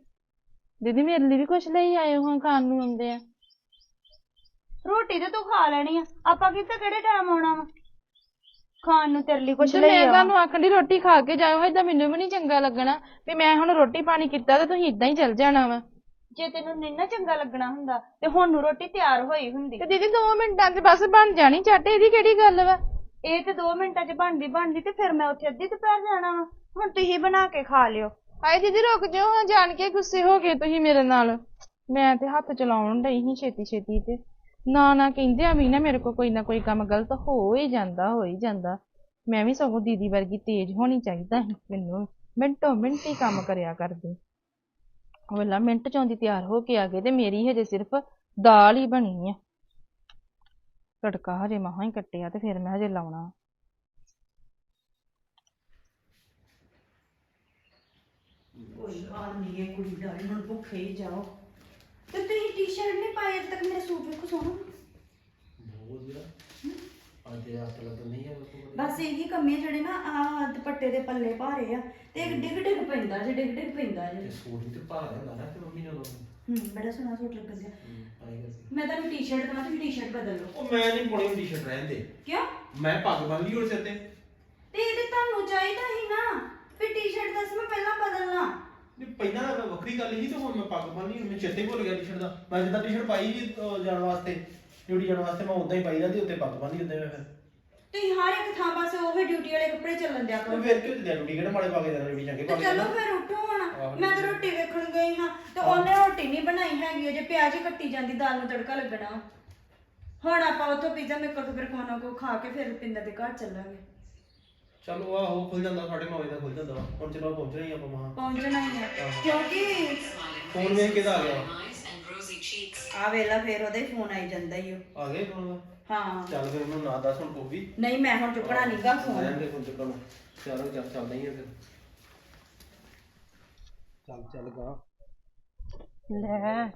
ਦੀਦੀ ਮੇਰੇ ਲਈ ਵੀ ਕੁਛ ਲਈ ਆਇਓ ਹਾਂ ਖਾਣ ਨੂੰ ਆਉਂਦੇ ਆ। ਰੋਟੀ ਤੇ ਤੂੰ ਖਾ ਲੈਣੀ ਆ। ਆਪਾਂ ਕਿੱਥੇ ਕਿਹੜੇ ਟਾਈਮ ਆਉਣਾ ਵਾ? ਖਾਣ ਨੂੰ ਤੇਰੇ ਲਈ ਕੁਛ ਤੇ ਲਈ ਮੈਂ ਆ ਤੁਹਾਨੂੰ ਆਖਣ ਦੀ ਰੋਟੀ ਖਾ ਕੇ ਜਾਇਓ ਏਦਾਂ ਮੈਨੂੰ ਵੀ ਨਹੀਂ ਚੰਗਾ ਲੱਗਣਾ ਵੀ ਮੈਂ ਹੁਣ ਰੋਟੀ ਪਾਣੀ ਕੀਤਾ ਤੇ ਤੁਸੀਂ ਇਦਾਂ ਹੀ ਚੱਲ ਜਾਣਾ ਵਾ। ਜੇ ਤੈਨੂੰ ਨਹੀਂ ਨਾ ਚੰਗਾ ਲੱਗਣਾ ਹੁੰਦਾ ਤੇ ਹੁਣ ਨੂੰ ਰੋਟੀ ਤਿਆਰ ਹੋਈ ਹੁੰਦੀ। ਤੇ ਦੀਦੀ 2 ਮਿੰਟਾਂ 'ਚ ਬਸ ਬਣ ਜਾਣੀ ਝੱਟ ਇਹਦੀ ਕਿਹੜੀ ਗੱਲ ਵਾ? ਇਹ ਤੇ 2 ਮਿੰਟਾਂ 'ਚ ਬਣਦੀ ਬਣਦੀ ਤੇ ਫਿਰ ਮੈਂ ਉੱਥੇ ਅੱਧੀ ਦੁਪਹਿਰ ਜਾਣਾ ਵਾ। ਹੁਣ ਤੁਸੀਂ ਬਣਾ ਕੇ ਖਾ ਲਿਓ। ਹਾਏ ਦੀਦੀ ਰੁਕ ਜਾਓ ਹਾਂ ਜਾਣ ਕੇ ਗੁੱਸੇ ਹੋ ਗਏ ਤੁਸੀਂ ਮੇਰੇ ਨਾਲ। ਮੈਂ ਤੇ ਹੱਥ ਚਲਾਉਣ ਡਈ ਸੀ ਛੇਤੀ ਛੇਤੀ ਤੇ। ਨਾ ਨਾ ਕਹਿੰਦੇ ਆ ਵੀ ਨਾ ਮੇਰੇ ਕੋਲ ਕੋਈ ਨਾ ਕੋਈ ਕੰਮ ਗਲਤ ਹੋ ਹੀ ਜਾਂਦਾ, ਹੋ ਹੀ ਜਾਂਦਾ। ਮੈਂ ਵੀ ਸਗੋਂ ਦੀਦੀ ਵਰਗੀ ਤੇਜ਼ ਹੋਣੀ ਚਾਹੀਦਾ ਸੀ ਮੈਨੂੰ। ਮਿੰਟੋ ਮਿੰਟ ਹੀ ਕੰਮ ਕਰਿਆ ਕਰਦੇ। ਵੇਲਾ ਮਿੰਟ ਚੋਂ ਦੀ ਤਿਆਰ ਹੋ ਕੇ ਆ ਗਏ ਤੇ ਮੇਰੀ ਹਜੇ ਸਿਰਫ ਦਾਲ ਹੀ ਬਣੀ ਆ। ਤੜਕਾ ਹਜੇ ਮਹਾਂ ਹੀ ਕੱਟਿਆ ਤੇ ਫਿਰ ਮੈਂ ਹਜੇ ਲਾਉਣਾ। ਕੋਈ ਗੱਲ ਨਹੀਂ ਇਹ ਕੁੜੀ ਦਾ, ਹੁਣ ਭੁੱਖੇ ਹੀ ਜਾਓ। ਤੇ ਤੁਸੀਂ ਟੀ-ਸ਼ਰਟ ਨਹੀਂ ਪਾਈ ਅਜੇ ਤੱਕ ਮੇਰਾ ਸੂਟ ਵੇਖੋ ਸੋਹਣਾ? ਬਸ ਇਹੀ ਕਮੀ ਜਿਹੜੇ ਨਾ ਆ ਦੁਪੱਟੇ ਦੇ ਪੱਲੇ ਭਾਰੇ ਆ ਤੇ ਇੱਕ ਡਿੱਗ ਡਿੱਗ ਪੈਂਦਾ ਜੇ ਡਿੱਗ ਡਿੱਗ ਪੈਂਦਾ ਜੇ। ਸੂਟ ਵੀ ਤੇ ਭਾਰ ਹੁੰਦਾ ਨਾ ਤੇ ਮੰਮੀ ਨੇ ਹੂੰ ਬੜਾ ਸੋਹਣਾ ਸੂਟ ਲੱਗਣ ਦਿਆ। ਮੈਂ ਤੁਹਾਨੂੰ ਟੀ-ਸ਼ਰਟ ਦਵਾਂ ਤੁਸੀਂ ਟੀ-ਸ਼ਰਟ ਬਦਲ ਲਓ। ਉਹ ਮੈਂ ਨਹੀਂ ਪਾਉਣੀ ਟੀ-ਸ਼ਰਟ ਰਹਿਣ ਦੇ। ਕਿਉਂ? ਮੈਂ ਪੱਗ ਬੰਨ ਲਈ ਹੁਣ ਸਿਰ ਤੇ। ਤੇ ਇਹ ਤੇ ਤੁਹਾਨੂੰ ਚਾਹੀਦਾ ਹੀ ਨਾ। ਫਿਰ ਟੀ-ਸ਼ਰਟ ਦੱਸ ਮੈਂ ਪਹਿਲਾਂ ਬਦਲਣਾ। ਨਹੀਂ ਪਹਿਲਾਂ ਤਾਂ ਵੱਖਰੀ ਗੱਲ ਸੀ ਤੇ ਹੁਣ ਮੈਂ ਪੱਗ ਬੰਨ ਮੈਨੂੰ ਚੇਤੇ ਹੀ ਭੁੱਲ ਗਿਆ ਟੀ-ਸ਼ਰਟ ਦਾ। ਮੈਂ ਜਿੱਦਾਂ ਟੀ-ਸ਼ਰਟ ਪਾਈ ਸੀ ਅਹ ਜਾਣ ਵਾਸਤੇ ਡਿਊਟੀ ਜਾਣ ਵਾਸਤੇ ਮੈਂ ਉਦਾਂ ਹੀ ਪਾਈ ਜਾਂਦੀ ਉੱਤੇ ਪੱਗ ਬੰਨੀ ਉੱਤੇ ਮੈਂ ਫਿਰ। ਤੁਸੀਂ ਹਰ ਇੱਕ ਥਾਂ ਪਾਸੇ ਉਹ ਡਿਊਟੀ ਵਾਲੇ ਕੱਪੜੇ ਚੱਲਣ ਦਿਆ ਤੇ ਕਰੋ ਫਿਰ ਕਿਉਂ ਤੇ ਡਿਊਟੀ ਕਿਹੜੇ ਮਾੜੇ ਪਾ ਕੇ ਦੇਣਾ ਡਿਊਟੀ ਚੰਗੇ ਪਾ ਤੇ ਕੇ ਚਲੋ ਫਿਰ ਉੱਠੋ ਹੁਣ। ਮੈਂ ਤਾਂ ਰੋਟੀ ਵੇਖਣ ਗਈ ਹਾਂ ਤੇ ਉਹਨੇ ਰੋਟੀ ਨਹੀਂ ਬਣਾਈ ਹੈਗੀ ਅਜੇ ਪਿਆਜ਼ ਹੀ ਕੱਟੀ ਜਾਂਦੀ ਦਾਲ ਨੂੰ ਤੜਕਾ ਲੱਗਣਾ। ਹੁਣ ਆਪਾਂ ਉੱਥੋਂ ਪੀਜ਼ਾ ਮੇਕਰ ਤੋਂ ਫਿਰ ਕੋਨਾ ਕੋ ਖਾ ਕੇ ਫਿਰ ਪਿੰਦਰ ਦੇ ਘਰ ਚੱਲਾਂਗੇ। ਚਲੋ ਆਹੋ ਖੁੱਲ ਜਾਂਦਾ ਸਾਡੇ 9 ਵਜੇ ਦਾ ਖੁੱਲ ਜਾਂਦਾ। ਹੁਣ ਚਲੋ ਪਹੁੰਚਣਾ ਹੀ ਆਪਾਂ ਮਹਾਂ ਪਹੁੰਚਣਾ ਹੀ ਆ। ਕਿਉਂਕਿ ਫੋਨ ਵੇਖ ਕੇ ਤਾਂ ਆ ਗਿਆ। ਆ ਵੇਲਾ ਫਿਰ ਉਹਦਾ ਹੀ ਫੋਨ ਆਈ ਜਾਂਦਾ ਹੀ ਉਹ ਆ ਗਏ ਫੋਨ? ਹਾਂ। ਚੱਲ ਫਿਰ ਉਹਨੂੰ ਨਾ ਦੱਸ ਹੁਣ ਵੀ। ਨਹੀਂ ਮੈਂ ਹੁਣ ਚੁੱਕਣਾ ਨਹੀਂਗਾ ਫੋਨ। ਫੋਨ ਚੁੱਕਣ। ਚਲੋ ਚੱਲ ਚੱਲਦਾ ਹੀ ਆ ਫਿਰ। ਚੱਲ ਚੱਲ ਗਾ। ਲੈ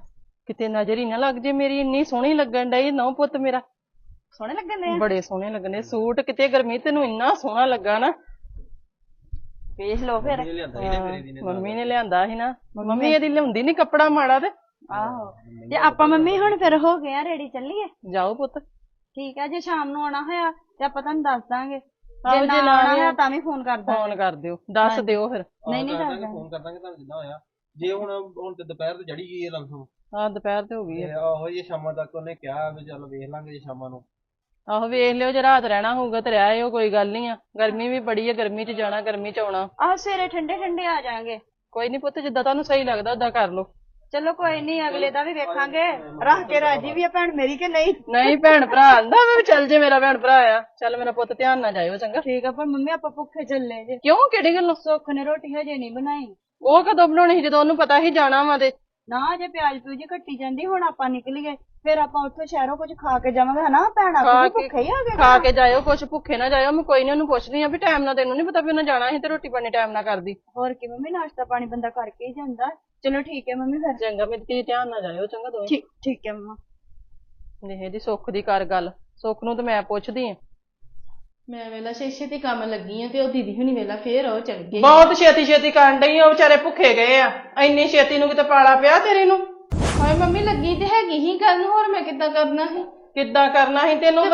ਕਿਤੇ ਨਜ਼ਰ ਹੀ ਨਾ ਲੱਗ ਜੇ ਮੇਰੀ ਇੰਨੀ ਸੋਹਣੀ ਲੱਗਣ ਡਈ ਨੌ ਪੁੱਤ ਮੇਰਾ। ਸੋਹਣੇ ਲੱਗਣ ਦੇ ਬੜੇ ਸੋਹਣੇ ਲੱਗਣੇ ਸੂਟ ਕਿਤੇ ਗਰਮੀ ਤੈਨੂੰ ਇੰਨਾ ਸੋਹਣਾ ਲੱਗਾ ਨਾ। ਵੇਖ ਲਓ ਫਿਰ। ਇਹ ਮੰਮੀ ਨੇ ਲਿਆਂਦਾ ਸੀ ਨਾ। ਮੰਮੀ ਇਹਦੀ ਲਿਆਉਂਦੀ ਨਹੀਂ ਕੱਪੜਾ ਮਾੜਾ ਤੇ। ਆਹੋ। ਤੇ ਆਪਾਂ ਮੰਮੀ ਹੁਣ ਫਿਰ ਹੋ ਗਏ ਆ ਰੈਡੀ ਚੱਲੀਏ? ਜਾਓ ਪੁੱਤ। ਠੀਕ ਹੈ ਜੇ ਸ਼ਾਮ ਨੂੰ ਆਉਣਾ ਹੋਇਆ ਤੇ ਆਪਾਂ ਤੁਹਾਨੂੰ ਦੱਸ ਦਾਂਗੇ। ਜੇ ਨਾ ਆਉਣਾ ਹੋਇਆ ਤਾਂ ਵੀ ਫੋਨ ਕਰ ਦਾਂਗੇ। ਫੋਨ ਕਰ ਦਿਓ। ਦੱਸ ਦਿਓ ਫਿਰ। ਨਹੀਂ ਨਹੀਂ ਦੱਸ ਦਾਂਗੇ ਫੋਨ ਕਰ ਦਾਂਗੇ ਤੁਹਾਨੂੰ ਜਿੱਦਾਂ ਹੋਇਆ। ਜੇ ਹੁਣ ਹੁਣ ਤੇ ਦੁਪਹਿਰ ਤੇ ਚੜੀ ਗਈ ਹੈ ਲੰਸੋਂ ਹਾਂ ਦੁਪਹਿਰ ਤੇ ਹੋ ਗਈ ਆ। ਆਹੋ ਜੇ ਸ਼ਾਮਾਂ ਤੱਕ ਉਹਨੇ ਕਿਹਾ ਵੀ ਚੱਲ ਵੇਖ ਲਾਂਗੇ ਜੇ ਸ਼ਾਮਾਂ ਨੂੰ। ਆਹੋ ਵੇਖ ਲਿਓ ਜੇ ਰਾਤ ਰਹਿਣਾ ਹੋਊਗਾ ਤੇ ਰਹਿ ਆਇਓ ਕੋਈ ਗੱਲ ਨਹੀਂ ਆ। ਗਰਮੀ ਵੀ ਬੜੀ ਆ ਗਰਮੀ 'ਚ ਜਾਣਾ ਗਰਮੀ 'ਚ ਆਉਣਾ। ਆਹ ਸਵੇਰੇ ਠੰਡੇ ਠੰਡੇ ਆ ਜਾਾਂਗੇ। ਕੋਈ ਨਹੀਂ ਪੁੱਤ ਜਿੱਦਾਂ ਤੁਹਾਨੂੰ ਸਹੀ ਲੱਗਦਾ ਉਦਾਂ ਕਰ ਲਓ। ਚਲੋ ਕੋਈ ਨਹੀਂ ਅਗਲੇ ਦਾ ਵੀ ਵੇਖਾਂਗੇ। ਰੱਖ ਕੇ ਰਾਜੀ ਵੀ ਆ ਭੈਣ ਮੇਰੀ ਕਿ ਨਹੀਂ? ਨਹੀਂ ਭੈਣ ਭਰਾ ਆਂਦਾ ਵੀ ਚੱਲ ਜੇ ਮੇਰਾ ਭੈਣ ਭਰਾ ਆ ਚੱਲ ਮੇਰਾ ਪੁੱਤ ਧਿਆਨ ਨਾਲ ਜਾਇਓ ਚੰਗਾ। ਠੀਕ ਆ ਪਰ ਮੰਮੀ ਆਪਾਂ ਭੁੱਖੇ ਚੱਲੇ ਜੇ। ਕਿਉਂ ਕਿਹੜੀ ਗੱਲੋਂ? ਸੁੱਖ ਨੇ ਰੋਟੀ ਹਜੇ ਨਹੀਂ ਬਣਾਈ। ਉਹ ਕਦੋਂ ਬਣਾਉਣੀ ਸੀ ਜਦੋਂ ਉਹਨੂੰ ਪਤਾ ਸੀ ਜਾਣਾ ਵਾ ਤੇ। ਨਾ ਜੇ ਪਿਆਜ਼ ਪਿਊਜ਼ ਕੱਟੀ ਜਾਂਦੀ ਹੁਣ ਆਪਾਂ ਨਿਕਲੀਏ। ਫਿਰ ਆਪਾਂ ਉੱਥੋਂ ਸ਼ਹਿਰੋਂ ਕੁਝ ਖਾ ਕੇ ਜਾਵਾਂਗੇ ਹਨਾ ਭੈਣਾ? ਖਾ ਕੋਈ ਕੇ- ਭੁੱਖੇ ਹੀ ਆ ਗਏ ਖਾ ਕੇ ਜਾਇਓ ਕੁਛ ਭੁੱਖੇ ਨਾ ਜਾਇਓ ਮੈਂ ਕੋਈ ਨਹੀਂ ਉਹਨੂੰ ਪੁੱਛਦੀ ਆ ਵੀ ਟਾਈਮ ਨਾਲ ਤੈਨੂੰ ਨਹੀਂ ਪਤਾ ਵੀ ਉਹਨੇ ਜਾਣਾ ਸੀ ਤੇ ਰੋਟੀ ਪਾਣੀ ਟਾਈਮ ਨਾਲ ਕਰਦੀ। ਹੋਰ ਕੀ ਮੰਮੀ ਨਾਸ਼ਤਾ ਪਾਣੀ ਬੰਦਾ ਕਰਕੇ ਹੀ ਜਾਂਦਾ। ਚਲੋ ਠੀਕ ਹੈ ਮੰਮੀ ਫਿਰ। ਚੰਗਾ ਮੇਰੀ ਧੀ ਧਿਆਨ ਨਾਲ ਜਾਇਓ ਚੰਗਾ ਦੋਵੇਂ। ਠੀਕ ਠੀਕ ਹੈ ਮੰਮਾ। ਨੇਹ ਦੀ ਸੁੱਖ ਦੀ ਕਰ ਗੱਲ ਸੁੱਖ ਨੂੰ ਤਾਂ ਮੈਂ ਪੁੱਛਦੀ ਆ ਮੈਂ ਵੇਲਾ ਛੇ ਤੇ ਕੰਮ ਲੱਗੀ ਆ ਤੇ ਉਹ ਦੀਦੀ ਹੁਣੀ ਵੇਲਾ ਫੇਰ ਉਹ ਚਲ ਗਏ ਬਹੁਤ ਛੇਤੀ ਛੇਤੀ ਕਰਨ ਡਈ ਆ ਉਹ ਵਿਚਾਰੇ ਭੁੱਖੇ ਗਏ ਆ। ਇੰਨੀ ਛੇਤੀ ਨੂੰ ਕਿਤੇ ਪਾਲਾ ਪਿਆ ਤੇਰੇ ਨੂੰ। ਹਾਏ ਮੰਮੀ ਲੱਗੀ ਤੇ ਹੈਗੀ ਹੀ ਕਰਨ ਹੋਰ ਮੈਂ ਕਿੱਦਾਂ ਕਰਨਾ ਸੀ? ਕਿੱਦਾਂ ਕਰਨਾ ਸੀ ਤੈਨੂੰ?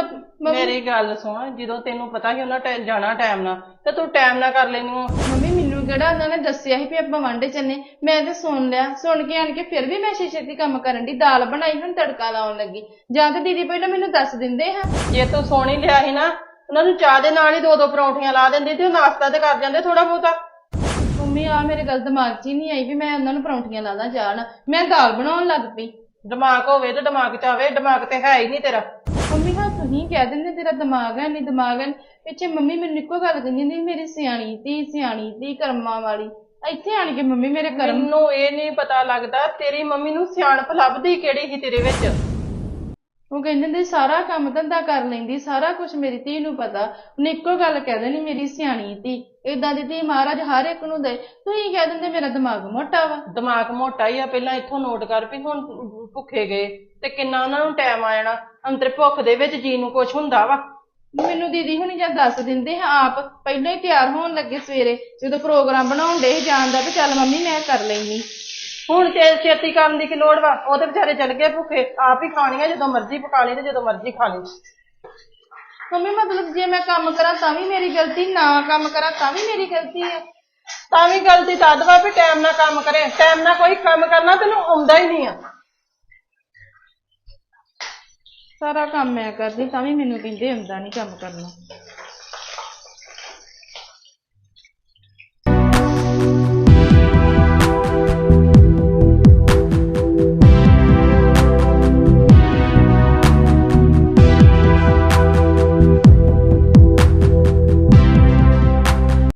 ਮੇਰੀ ਗੱਲ ਸੁਣ ਜਦੋਂ ਤੈਨੂੰ ਪਤਾ ਸੀ ਉਹਨਾਂ ਟੈ- ਜਾਣਾ ਟਾਈਮ ਨਾਲ ਤੇ ਤੂੰ ਟਾਈਮ ਨਾਲ ਕਰ ਲੈਣੀ ਆ। ਮੰਮੀ ਮੈਨੂੰ ਕਿਹੜਾ ਉਹਨਾਂ ਨੇ ਦੱਸਿਆ ਸੀ ਵੀ ਆਪਾਂ ਵਾਂਡੇ ਚੱਲੇ। ਮੈਂ ਤੇ ਸੁਣ ਲਿਆ ਸੁਣ ਕੇ ਆਣ ਕੇ ਫਿਰ ਵੀ ਮੈਂ ਛੇਤੀ ਕੰਮ ਕਰਨ ਦੀ ਦਾਲ ਬਣਾਈ ਹੁਣ ਤੜਕਾ ਲਾਉਣ ਲੱਗੀ। ਜਾਂ ਤੇ ਦੀਦੀ ਪਹਿਲਾਂ ਮੈਨੂੰ ਦੱਸ ਦਿੰਦੇ ਹਾਂ ਜੇ ਤੂੰ ਸੋਣ ਲਿਆ ਸੀ ਨਾ ਉਹਨਾਂ ਨੂੰ ਚਾਹ ਦੇ ਨਾਲ ਹੀ ਦੋ ਦੋ ਪਰੌਂਠੀਆਂ ਲਾ ਦਿੰਦੀ ਤੇ ਉਹ ਨਾਸ਼ਤਾ ਤੇ ਕਰ ਜਾਂਦੇ ਥੋੜਾ ਬਹੁਤਾ। ਮੰਮੀ ਆ ਮੇਰੇ ਗੱਲ ਦਿਮਾਗ 'ਚ ਹੀ ਨਹੀਂ ਆਈ ਵੀ ਮੈਂ ਉਹਨਾਂ ਨੂੰ ਪਰੌਂਠੀਆਂ ਲਾ ਦਾਂ ਜਾਣ। ਮੈਂ ਦਾਲ ਬਣਾਉਣ ਲੱਗ ਪਈ। ਦਿਮਾਗ ਹੋਵੇ ਤੇ ਦਿਮਾਗ ਚ ਆਵੇ ਦਿਮਾਗ ਤੇ ਹੈ ਹੀ ਨਹੀਂ ਤੇਰਾ। ਮੰਮੀ ਹਾਂ ਤੁਸੀਂ ਕਹਿ ਦਿੰਦੇ ਤੇਰਾ ਦਿਮਾਗ ਹੈ ਨਹੀਂ ਦਿਮਾਗ ਹੈ ਨੀ। ਪਿੱਛੇ ਮੰਮੀ ਮੈਨੂੰ ਇੱਕੋ ਗੱਲ ਕਹਿੰਦੀ ਹੁੰਦੀ ਸੀ, ਮੇਰੀ ਸਿਆਣੀ ਧੀ ਸਿਆਣੀ ਧੀ ਕਰਮਾਂ ਵਾਲੀ। ਇੱਥੇ ਆਣ ਕੇ ਮੰਮੀ ਮੇਰੇ ਕਰਮ ਮੈਨੂੰ ਇਹ ਨਹੀਂ ਪਤਾ ਲੱਗਦਾ ਤੇਰੀ ਮੰਮੀ ਨੂੰ ਸਿਆਣਪ ਲੱਭਦੀ ਕਿਹੜੀ ਸੀ ਤੇਰੇ ਵਿੱਚ? ਉਹ ਕਹਿੰਦੇ ਹੁੰਦੇ ਸੀ, ਸਾਰਾ ਕੰਮ ਧੰਦਾ ਕਰ ਲੈਂਦੀ ਸਾਰਾ ਕੁਝ ਮੇਰੀ ਧੀ ਨੂੰ ਪਤਾ। ਉਹਨੇ ਇੱਕੋ ਗੱਲ ਕਹਿ ਦੇਣੀ ਮੇਰੀ ਸਿਆਣੀ ਧੀ। ਏਦਾਂ ਦੀ ਧੀ ਮਹਾਰਾਜ ਹਰ ਇੱਕ ਨੂੰ ਦੇ ਤੁਸੀਂ ਕਹਿ ਦਿੰਦੇ ਮੇਰਾ ਦਿਮਾਗ ਮੋਟਾ ਵਾ। ਦਿਮਾਗ ਮੋਟਾ ਹੀ ਆ ਪਹਿਲਾਂ ਇੱਥੋਂ ਨੋਟ ਕਰ ਵੀ ਹੁਣ ਭੁੱਖੇ ਗਏ। ਤੇ ਕਿੰਨਾ ਉਹਨਾਂ ਨੂੰ ਟਾਈਮ ਆ ਜਾਣਾ। ਅੰਤਰੇ ਭੁੱਖ ਦੇ ਵਿੱਚ ਜੀ ਨੂੰ ਕੁਝ ਹੁੰਦਾ ਵਾ। ਮੈਨੂੰ ਦੀਦੀ ਹੁਣੀ ਜਦ ਦੱਸ ਦਿੰਦੇ ਹਾਂ ਆਪ ਪਹਿਲਾਂ ਹੀ ਤਿਆਰ ਹੋਣ ਲੱਗੇ ਸਵੇਰੇ। ਜਦੋਂ ਪ੍ਰੋਗਰਾਮ ਬਣਾਉਣ ਦੇ ਜਾਣ ਦਾ ਵੀ ਚੱਲ ਮੰਮੀ ਮੈਂ ਕਰ ਲੈਂਦੀ। ਹੁਣ ਤੇ ਛੇਤੀ ਕਰਨ ਦੀ ਕੀ ਲੋੜ ਵਾ? ਉਹ ਤੇ ਵਿਚਾਰੇ ਚਲ ਗਏ ਭੁੱਖੇ ਆਪ ਹੀ ਖਾਣੀਆਂ ਜਦੋਂ ਮਰਜ਼ੀ ਪਕਾ ਲਈ ਤੇ ਜਦੋਂ ਮਰਜ਼ੀ ਖਾ ਲਈ। ਮੰਮੀ ਮਤਲਬ ਜੇ ਮੈਂ ਕੰਮ ਕਰਾਂ ਤਾਂ ਵੀ ਮੇਰੀ ਗਲਤੀ ਨਾ ਕੰਮ ਕਰਾਂ ਤਾਂ ਵੀ ਮੇਰੀ ਗਲਤੀ ਹੈ ਤਾਂ ਵੀ ਗਲਤੀ ਤਦ ਵਾ ਵੀ ਟਾਈਮ ਨਾਲ ਕੰਮ ਕਰੇ। ਟਾਈਮ ਨਾਲ ਕੋਈ ਕੰਮ ਕਰਨਾ ਤੈਨੂੰ ਆਉਂਦਾ ਹੀ ਨਹੀਂ ਆ। ਸਾਰਾ ਕੰਮ ਮੈਂ ਕਰਦੀ ਤਾਂ ਵੀ ਮੈਨੂੰ ਕਹਿੰਦੇ ਹੁੰਦਾ ਨਹੀਂ ਕੰਮ ਕਰਨਾ।